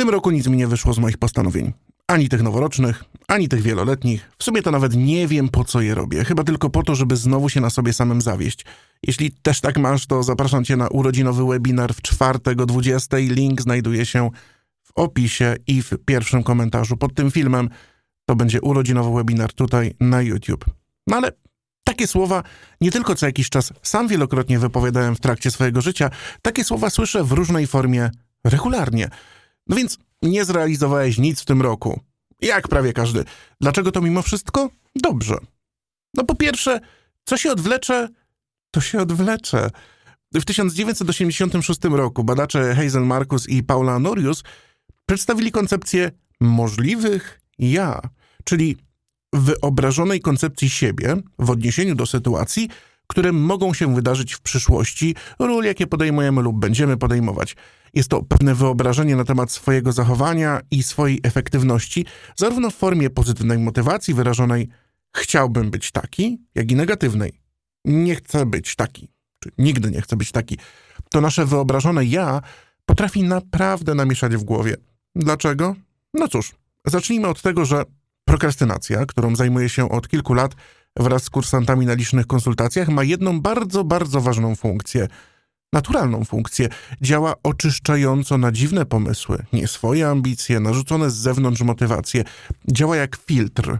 tym roku nic mi nie wyszło z moich postanowień. Ani tych noworocznych, ani tych wieloletnich. W sumie to nawet nie wiem, po co je robię. Chyba tylko po to, żeby znowu się na sobie samym zawieść. Jeśli też tak masz, to zapraszam cię na urodzinowy webinar w czwartek o 20. Link znajduje się w opisie i w pierwszym komentarzu pod tym filmem. To będzie urodzinowy webinar tutaj na YouTube. No ale takie słowa nie tylko co jakiś czas sam wielokrotnie wypowiadałem w trakcie swojego życia, takie słowa słyszę w różnej formie regularnie. No więc nie zrealizowałeś nic w tym roku. Jak prawie każdy. Dlaczego to mimo wszystko? Dobrze. No po pierwsze, co się odwlecze, to się odwlecze. W 1986 roku badacze Hazel Marcus i Paula Norius przedstawili koncepcję możliwych ja, czyli wyobrażonej koncepcji siebie w odniesieniu do sytuacji, które mogą się wydarzyć w przyszłości, ról jakie podejmujemy lub będziemy podejmować. Jest to pewne wyobrażenie na temat swojego zachowania i swojej efektywności, zarówno w formie pozytywnej motywacji wyrażonej chciałbym być taki, jak i negatywnej. Nie chcę być taki, czy nigdy nie chcę być taki. To nasze wyobrażone ja potrafi naprawdę namieszać w głowie. Dlaczego? No cóż, zacznijmy od tego, że prokrastynacja, którą zajmuję się od kilku lat wraz z kursantami na licznych konsultacjach, ma jedną bardzo, bardzo ważną funkcję – naturalną funkcję. Działa oczyszczająco na dziwne pomysły, nie swoje ambicje, narzucone z zewnątrz motywacje. Działa jak filtr.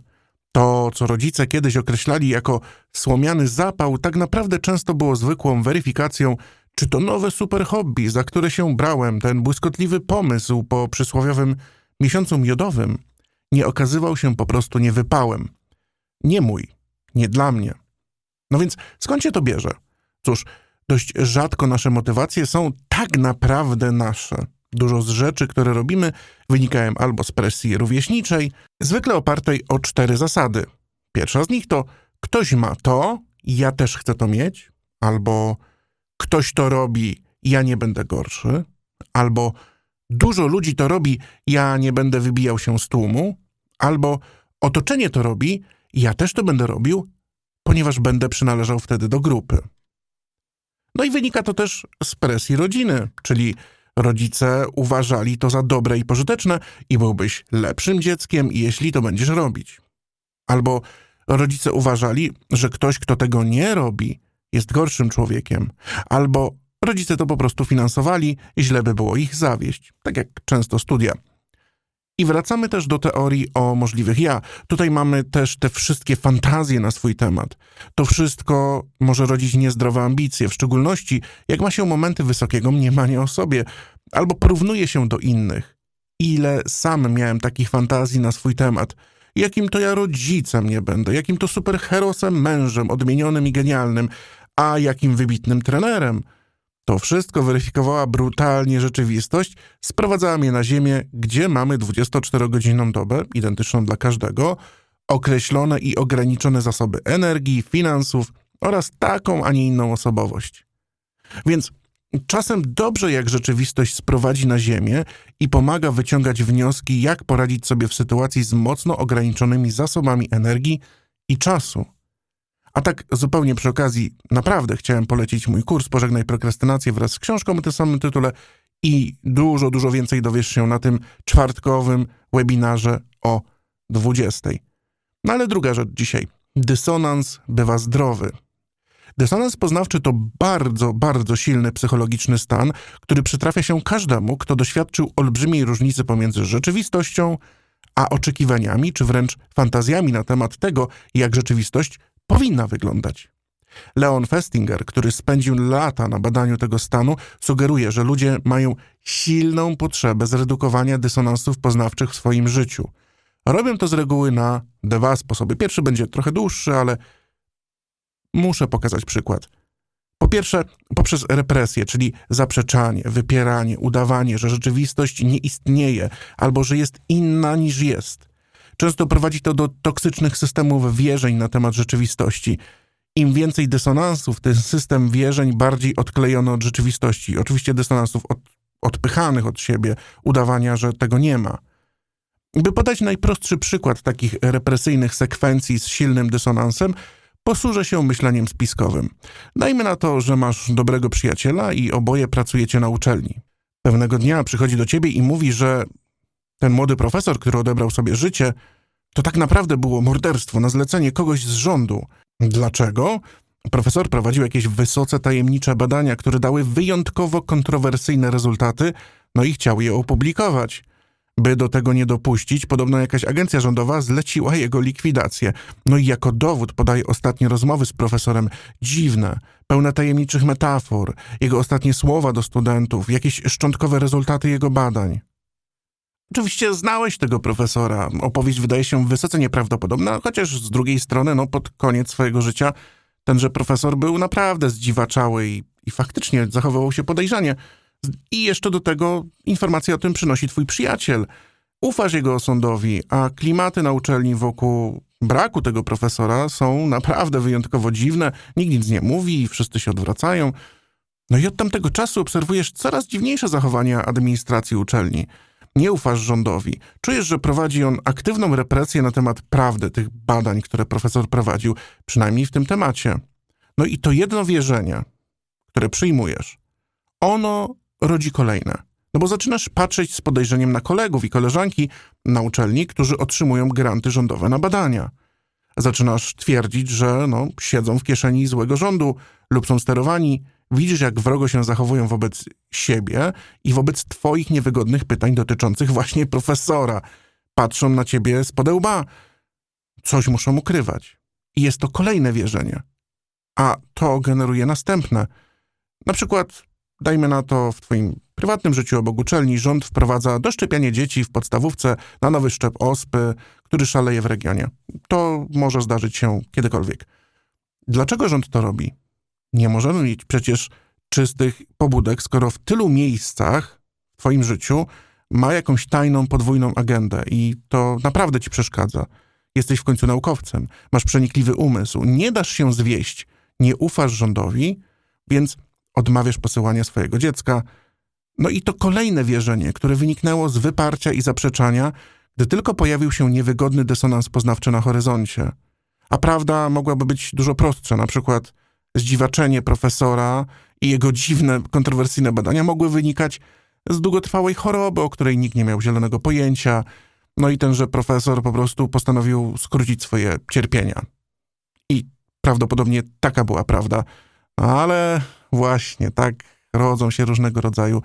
To, co rodzice kiedyś określali jako słomiany zapał, tak naprawdę często było zwykłą weryfikacją, czy to nowe super hobby, za które się brałem, ten błyskotliwy pomysł po przysłowiowym miesiącu miodowym, nie okazywał się po prostu niewypałem. Nie mój, nie dla mnie. No więc skąd się to bierze? Cóż, dość rzadko nasze motywacje są tak naprawdę nasze. Dużo z rzeczy, które robimy, wynikają albo z presji rówieśniczej, zwykle opartej o cztery zasady. Pierwsza z nich to ktoś ma to, ja też chcę to mieć, albo ktoś to robi, ja nie będę gorszy, albo dużo ludzi to robi, ja nie będę wybijał się z tłumu, albo otoczenie to robi, ja też to będę robił, ponieważ będę przynależał wtedy do grupy. No i wynika to też z presji rodziny, czyli rodzice uważali to za dobre i pożyteczne i byłbyś lepszym dzieckiem, jeśli to będziesz robić. Albo rodzice uważali, że ktoś, kto tego nie robi, jest gorszym człowiekiem. Albo rodzice to po prostu finansowali i źle by było ich zawieść, tak jak często studia. I wracamy też do teorii o możliwych ja. Tutaj mamy też te wszystkie fantazje na swój temat. To wszystko może rodzić niezdrowe ambicje, w szczególności jak ma się momenty wysokiego mniemania o sobie, albo porównuje się do innych. Ile sam miałem takich fantazji na swój temat. Jakim to ja rodzicem nie będę, jakim to superherosem mężem, odmienionym i genialnym, a jakim wybitnym trenerem – to wszystko weryfikowała brutalnie rzeczywistość, sprowadzała mnie na ziemię, gdzie mamy 24-godzinną dobę, identyczną dla każdego, określone i ograniczone zasoby energii, finansów oraz taką, a nie inną osobowość. Więc czasem dobrze, jak rzeczywistość sprowadzi na ziemię i pomaga wyciągać wnioski, jak poradzić sobie w sytuacji z mocno ograniczonymi zasobami energii i czasu. A tak zupełnie przy okazji, naprawdę chciałem polecić mój kurs Pożegnaj prokrastynację wraz z książką o tym samym tytule i dużo, dużo więcej dowiesz się na tym czwartkowym webinarze o 20. No ale druga rzecz dzisiaj. Dysonans bywa zdrowy. Dysonans poznawczy to bardzo, bardzo silny psychologiczny stan, który przytrafia się każdemu, kto doświadczył olbrzymiej różnicy pomiędzy rzeczywistością a oczekiwaniami, czy wręcz fantazjami na temat tego, jak rzeczywistość powinna wyglądać. Leon Festinger, który spędził lata na badaniu tego stanu, sugeruje, że ludzie mają silną potrzebę zredukowania dysonansów poznawczych w swoim życiu. Robią to z reguły na dwa sposoby. Pierwszy będzie trochę dłuższy, ale muszę pokazać przykład. Po pierwsze, poprzez represję, czyli zaprzeczanie, wypieranie, udawanie, że rzeczywistość nie istnieje albo że jest inna niż jest. Często prowadzi to do toksycznych systemów wierzeń na temat rzeczywistości. Im więcej dysonansów, ten system wierzeń bardziej odklejony od rzeczywistości. Oczywiście dysonansów od, odpychanych od siebie, udawania, że tego nie ma. By podać najprostszy przykład takich represyjnych sekwencji z silnym dysonansem, posłużę się myśleniem spiskowym. Dajmy na to, że masz dobrego przyjaciela i oboje pracujecie na uczelni. Pewnego dnia przychodzi do ciebie i mówi, że ten młody profesor, który odebrał sobie życie, to tak naprawdę było morderstwo na zlecenie kogoś z rządu. Dlaczego? Profesor prowadził jakieś wysoce tajemnicze badania, które dały wyjątkowo kontrowersyjne rezultaty, no i chciał je opublikować. By do tego nie dopuścić, podobno jakaś agencja rządowa zleciła jego likwidację. No i jako dowód podaje ostatnie rozmowy z profesorem dziwne, pełne tajemniczych metafor, jego ostatnie słowa do studentów, jakieś szczątkowe rezultaty jego badań. Oczywiście znałeś tego profesora. Opowieść wydaje się wysoce nieprawdopodobna, chociaż z drugiej strony, no pod koniec swojego życia, tenże profesor był naprawdę zdziwaczały i, i faktycznie zachowywał się podejrzanie. I jeszcze do tego informację o tym przynosi twój przyjaciel. Ufasz jego osądowi, a klimaty na uczelni wokół braku tego profesora są naprawdę wyjątkowo dziwne. Nikt nic nie mówi, wszyscy się odwracają. No i od tamtego czasu obserwujesz coraz dziwniejsze zachowania administracji uczelni. Nie ufasz rządowi. Czujesz, że prowadzi on aktywną represję na temat prawdy tych badań, które profesor prowadził, przynajmniej w tym temacie. No i to jedno wierzenie, które przyjmujesz, ono rodzi kolejne. No bo zaczynasz patrzeć z podejrzeniem na kolegów i koleżanki na uczelni, którzy otrzymują granty rządowe na badania. Zaczynasz twierdzić, że no, siedzą w kieszeni złego rządu lub są sterowani. Widzisz, jak wrogo się zachowują wobec siebie i wobec twoich niewygodnych pytań dotyczących właśnie profesora. Patrzą na ciebie z podełba. Coś muszą ukrywać. I jest to kolejne wierzenie. A to generuje następne. Na przykład Dajmy na to w twoim prywatnym życiu obok uczelni rząd wprowadza doszczepianie dzieci w podstawówce na nowy szczep ospy, który szaleje w regionie. To może zdarzyć się kiedykolwiek. Dlaczego rząd to robi? Nie możemy mieć przecież czystych pobudek, skoro w tylu miejscach w twoim życiu ma jakąś tajną, podwójną agendę i to naprawdę ci przeszkadza. Jesteś w końcu naukowcem, masz przenikliwy umysł, nie dasz się zwieść, nie ufasz rządowi, więc odmawiasz posyłania swojego dziecka. No i to kolejne wierzenie, które wyniknęło z wyparcia i zaprzeczania, gdy tylko pojawił się niewygodny dysonans poznawczy na horyzoncie. A prawda mogłaby być dużo prostsza, na przykład zdziwaczenie profesora i jego dziwne, kontrowersyjne badania mogły wynikać z długotrwałej choroby, o której nikt nie miał zielonego pojęcia, no i tenże profesor po prostu postanowił skrócić swoje cierpienia. I prawdopodobnie taka była prawda, ale Właśnie tak rodzą się różnego rodzaju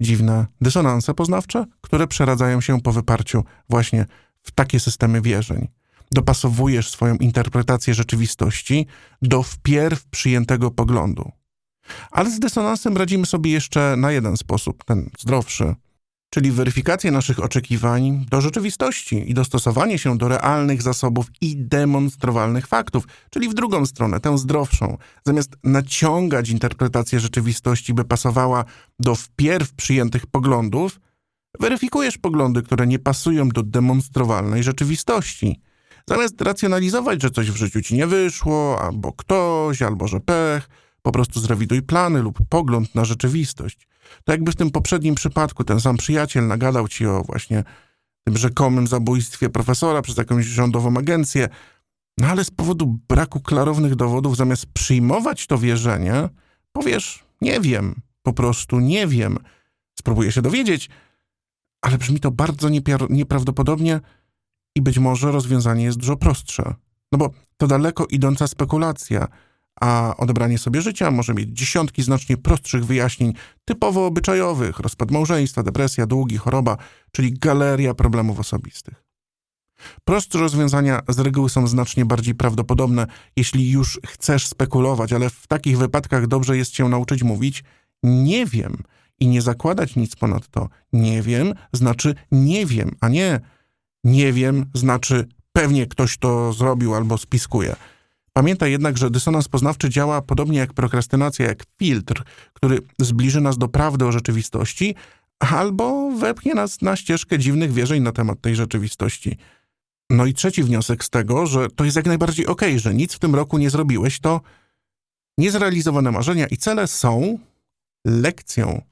dziwne dysonanse poznawcze, które przeradzają się po wyparciu właśnie w takie systemy wierzeń. Dopasowujesz swoją interpretację rzeczywistości do wpierw przyjętego poglądu. Ale z dysonansem radzimy sobie jeszcze na jeden sposób, ten zdrowszy czyli weryfikację naszych oczekiwań do rzeczywistości i dostosowanie się do realnych zasobów i demonstrowalnych faktów, czyli w drugą stronę, tę zdrowszą. Zamiast naciągać interpretację rzeczywistości, by pasowała do wpierw przyjętych poglądów, weryfikujesz poglądy, które nie pasują do demonstrowalnej rzeczywistości. Zamiast racjonalizować, że coś w życiu ci nie wyszło, albo ktoś, albo że pech, po prostu zrewiduj plany lub pogląd na rzeczywistość. To jakby w tym poprzednim przypadku ten sam przyjaciel nagadał ci o właśnie tym rzekomym zabójstwie profesora przez jakąś rządową agencję, no ale z powodu braku klarownych dowodów, zamiast przyjmować to wierzenie, powiesz, nie wiem, po prostu nie wiem. Spróbuję się dowiedzieć, ale brzmi to bardzo nieprawdopodobnie i być może rozwiązanie jest dużo prostsze. No bo to daleko idąca spekulacja – a odebranie sobie życia może mieć dziesiątki znacznie prostszych wyjaśnień, typowo obyczajowych, rozpad małżeństwa, depresja, długi, choroba, czyli galeria problemów osobistych. Prostsze rozwiązania z reguły są znacznie bardziej prawdopodobne, jeśli już chcesz spekulować, ale w takich wypadkach dobrze jest się nauczyć mówić nie wiem i nie zakładać nic ponadto. Nie wiem znaczy nie wiem, a nie nie wiem znaczy pewnie ktoś to zrobił albo spiskuje. Pamiętaj jednak, że dysonans poznawczy działa podobnie jak prokrastynacja, jak filtr, który zbliży nas do prawdy o rzeczywistości albo wepchnie nas na ścieżkę dziwnych wierzeń na temat tej rzeczywistości. No i trzeci wniosek z tego, że to jest jak najbardziej okej, okay, że nic w tym roku nie zrobiłeś, to niezrealizowane marzenia i cele są lekcją.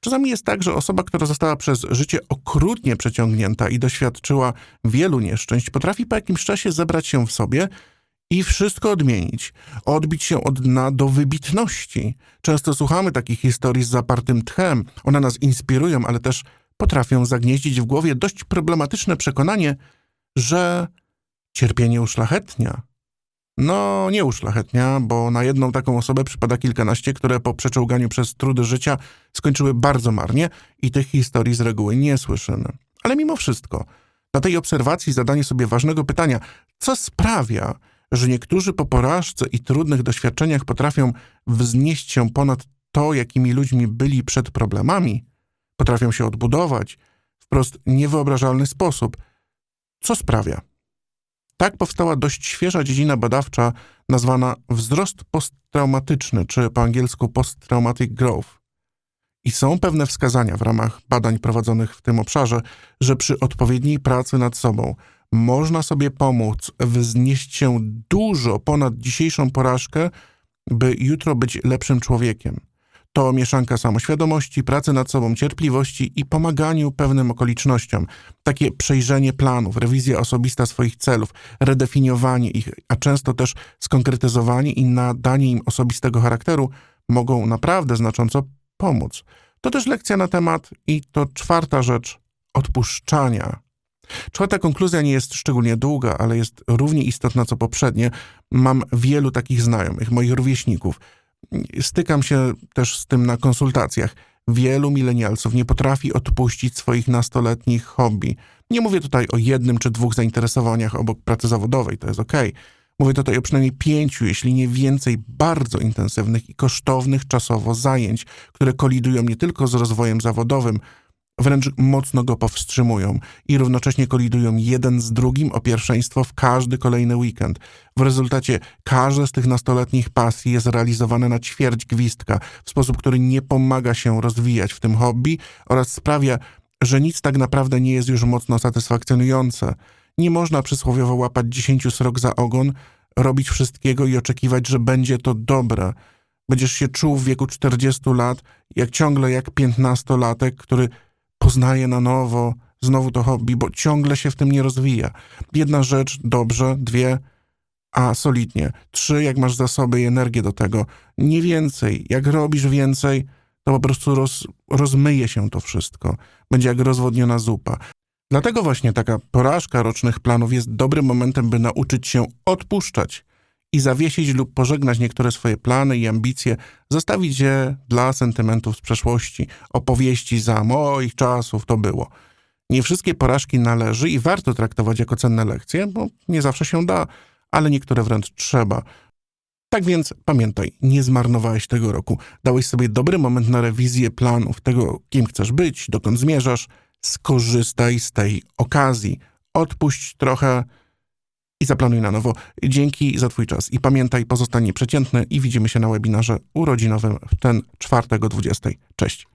Czasami jest tak, że osoba, która została przez życie okrutnie przeciągnięta i doświadczyła wielu nieszczęść, potrafi po jakimś czasie zebrać się w sobie – i wszystko odmienić, odbić się od dna do wybitności. Często słuchamy takich historii z zapartym tchem, one nas inspirują, ale też potrafią zagnieździć w głowie dość problematyczne przekonanie, że cierpienie uszlachetnia. No, nie uszlachetnia, bo na jedną taką osobę przypada kilkanaście, które po przeczołganiu przez trudy życia skończyły bardzo marnie i tych historii z reguły nie słyszymy. Ale mimo wszystko, na tej obserwacji zadanie sobie ważnego pytania, co sprawia, że niektórzy po porażce i trudnych doświadczeniach potrafią wznieść się ponad to, jakimi ludźmi byli przed problemami, potrafią się odbudować w wprost niewyobrażalny sposób. Co sprawia? Tak powstała dość świeża dziedzina badawcza nazwana wzrost posttraumatyczny, czy po angielsku post-traumatic growth. I są pewne wskazania w ramach badań prowadzonych w tym obszarze, że przy odpowiedniej pracy nad sobą można sobie pomóc wznieść się dużo ponad dzisiejszą porażkę, by jutro być lepszym człowiekiem. To mieszanka samoświadomości, pracy nad sobą, cierpliwości i pomaganiu pewnym okolicznościom. Takie przejrzenie planów, rewizja osobista swoich celów, redefiniowanie ich, a często też skonkretyzowanie i nadanie im osobistego charakteru mogą naprawdę znacząco pomóc. To też lekcja na temat i to czwarta rzecz odpuszczania. Czwarta konkluzja nie jest szczególnie długa, ale jest równie istotna co poprzednie. Mam wielu takich znajomych, moich rówieśników. Stykam się też z tym na konsultacjach. Wielu milenialców nie potrafi odpuścić swoich nastoletnich hobby. Nie mówię tutaj o jednym czy dwóch zainteresowaniach obok pracy zawodowej, to jest ok. Mówię tutaj o przynajmniej pięciu, jeśli nie więcej, bardzo intensywnych i kosztownych czasowo zajęć, które kolidują nie tylko z rozwojem zawodowym, wręcz mocno go powstrzymują i równocześnie kolidują jeden z drugim o pierwszeństwo w każdy kolejny weekend. W rezultacie każde z tych nastoletnich pasji jest realizowane na ćwierć gwizdka w sposób, który nie pomaga się rozwijać w tym hobby oraz sprawia, że nic tak naprawdę nie jest już mocno satysfakcjonujące. Nie można przysłowiowo łapać dziesięciu srok za ogon, robić wszystkiego i oczekiwać, że będzie to dobre. Będziesz się czuł w wieku 40 lat, jak ciągle jak piętnastolatek, który poznaje na nowo znowu to hobby, bo ciągle się w tym nie rozwija. Jedna rzecz dobrze, dwie, a solidnie. Trzy, jak masz zasoby i energię do tego. Nie więcej. Jak robisz więcej, to po prostu roz, rozmyje się to wszystko. Będzie jak rozwodniona zupa. Dlatego właśnie taka porażka rocznych planów jest dobrym momentem, by nauczyć się odpuszczać i zawiesić lub pożegnać niektóre swoje plany i ambicje, zostawić je dla sentymentów z przeszłości, opowieści za moich czasów to było. Nie wszystkie porażki należy i warto traktować jako cenne lekcje, bo nie zawsze się da, ale niektóre wręcz trzeba. Tak więc pamiętaj, nie zmarnowałeś tego roku. Dałeś sobie dobry moment na rewizję planów tego, kim chcesz być, dokąd zmierzasz. Skorzystaj z tej okazji. Odpuść trochę i zaplanuj na nowo. Dzięki za Twój czas i pamiętaj, pozostań przeciętny i widzimy się na webinarze urodzinowym w ten czwartek o 20. Cześć.